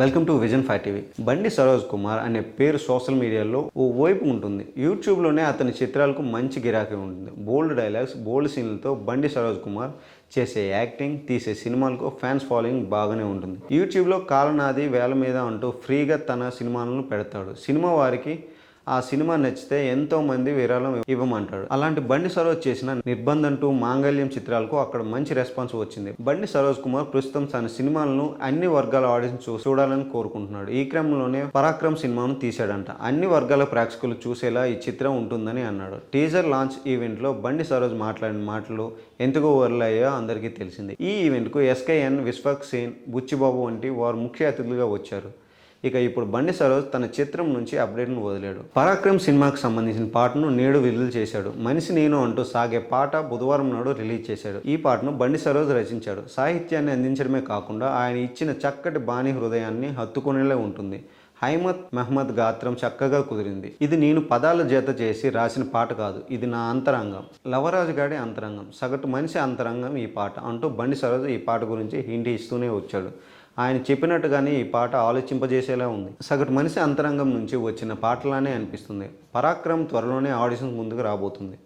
Welcome to vision five TV. Bandi Saroj Kumar అనే పేరు social మీడియాలో ఓ వైపు ఉంటుంది. యూట్యూబ్లోనే అతని చిత్రాలకు మంచి గిరాకీ ఉంటుంది. బోల్డ్ డైలాగ్స్ బోల్డ్ సీన్లతో బండి సరోజ్ కుమార్ చేసే యాక్టింగ్ తీసే సినిమాలకు ఫ్యాన్స్ ఫాలోయింగ్ బాగానే ఉంటుంది. యూట్యూబ్లో కాలనాది వేల మీద అంటూ ఫ్రీగా తన సినిమాలను పెడతాడు. సినిమా వారికి ఆ సినిమా నచ్చితే ఎంతో మంది విరాళం ఇవ్వమంటాడు. అలాంటి బండి సరోజ్ చేసిన నిర్బంధం టు మాంగళ్యం చిత్రాలకు అక్కడ మంచి రెస్పాన్స్ వచ్చింది. బండి సరోజ్ కుమార్ ప్రస్తుతం తన సినిమాలను అన్ని వర్గాల ఆడియన్స్ చూ చూడాలని కోరుకుంటున్నాడు. ఈ క్రమంలోనే పరాక్రమ్ సినిమాను తీశాడంట. అన్ని వర్గాల ప్రేక్షకులు చూసేలా ఈ చిత్రం ఉంటుందని అన్నాడు. టీజర్ లాంచ్ ఈవెంట్లో బండి సరోజ్ మాట్లాడిన మాటలు ఎందుకు వరలయ్యో అందరికీ తెలిసింది. ఈ ఈవెంట్కు ఎస్కేఎన్ విశ్వక్ సేన్ బుచ్చిబాబు వంటి వారు ముఖ్య అతిథులుగా వచ్చారు. ఇక ఇప్పుడు బండి సరోజ్ తన చిత్రం నుంచి అప్డేట్ను వదిలాడు. పరాక్రమ్ సినిమాకు సంబంధించిన పాటను నేడు విడుదల చేశాడు. మనిషి నేను అంటూ సాగే పాట బుధవారం నాడు రిలీజ్ చేశాడు. ఈ పాటను బండి సరోజ్ రచించాడు. సాహిత్యాన్ని అందించడమే కాకుండా ఆయన ఇచ్చిన చక్కటి బాణి హృదయాన్ని హత్తుకునేలా ఉంటుంది. హైమత్ మెహ్మద్ గాత్రం చక్కగా కుదిరింది. ఇది నేను పదాల జత చేసి రాసిన పాట కాదు. ఇది నా అంతరంగం. లవరాజు గాడి అంతరంగం. సగటు మనిషి అంతరంగం ఈ పాట అంటూ బండి సరోజ్ ఈ పాట గురించి హిండి ఇస్తూనే వచ్చాడు. ఆయన చెప్పినట్టుగానే ఈ పాట ఆలోచింపజేసేలా ఉంది. సగటు మనిషి అంతరంగం నుంచి వచ్చిన పాటలానే అనిపిస్తుంది. పరాక్రమ్ త్వరలోనే ఆడిషన్స్ ముందుకు రాబోతుంది.